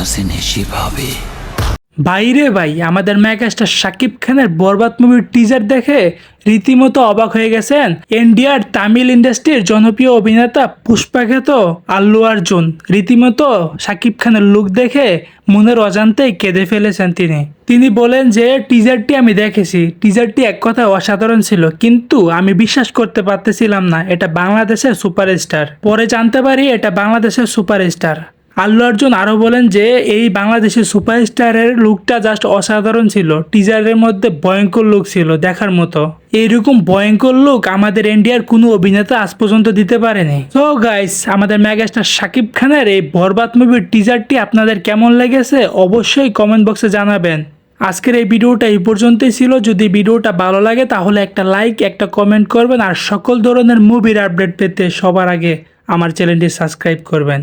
কাছে বাইরে ভাই, আমাদের ম্যাগাস্টার সাকিব খানের বরবাদ মুভির টিজার দেখে রীতিমতো অবাক হয়ে গেছেন ইন্ডিয়ার তামিল ইন্ডাস্ট্রির জনপ্রিয় অভিনেতা পুষ্পাখ্যাত আল্লু আর্জুন রীতিমতো সাকিব খানের লুক দেখে মনের অজান্তেই কেঁদে ফেলেছেন তিনি। তিনি বলেন যে টিজারটি আমি দেখেছি। টিজারটি এক কথায় অসাধারণ ছিল। কিন্তু আমি বিশ্বাস করতে পারতেছিলাম না, এটা বাংলাদেশের সুপারস্টার। পরে জানতে পারি এটা বাংলাদেশের সুপারস্টার। আল্লু অর্জুন আরও বলেন যে, এই বাংলাদেশের সুপারস্টারের লুকটা জাস্ট অসাধারণ ছিল। টিজারের মধ্যে ভয়ঙ্কর লুক ছিল দেখার মতো। এইরকম ভয়ঙ্কর লুক আমাদের ইন্ডিয়ার কোনো অভিনেতা আজ পর্যন্ত দিতে পারেনি। তো গাইস আমাদের ম্যাগাস্টার শাকিব খানের এই বরবাদ মুভির টিজারটি আপনাদের কেমন লেগেছে অবশ্যই কমেন্ট বক্সে জানাবেন। আজকের এই ভিডিওটা এই পর্যন্তই ছিল। যদি ভিডিওটা ভালো লাগে তাহলে একটা লাইক একটা কমেন্ট করবেন আর সকল ধরনের মুভির আপডেট পেতে সবার আগে আমার চ্যানেলটি সাবস্ক্রাইব করবেন।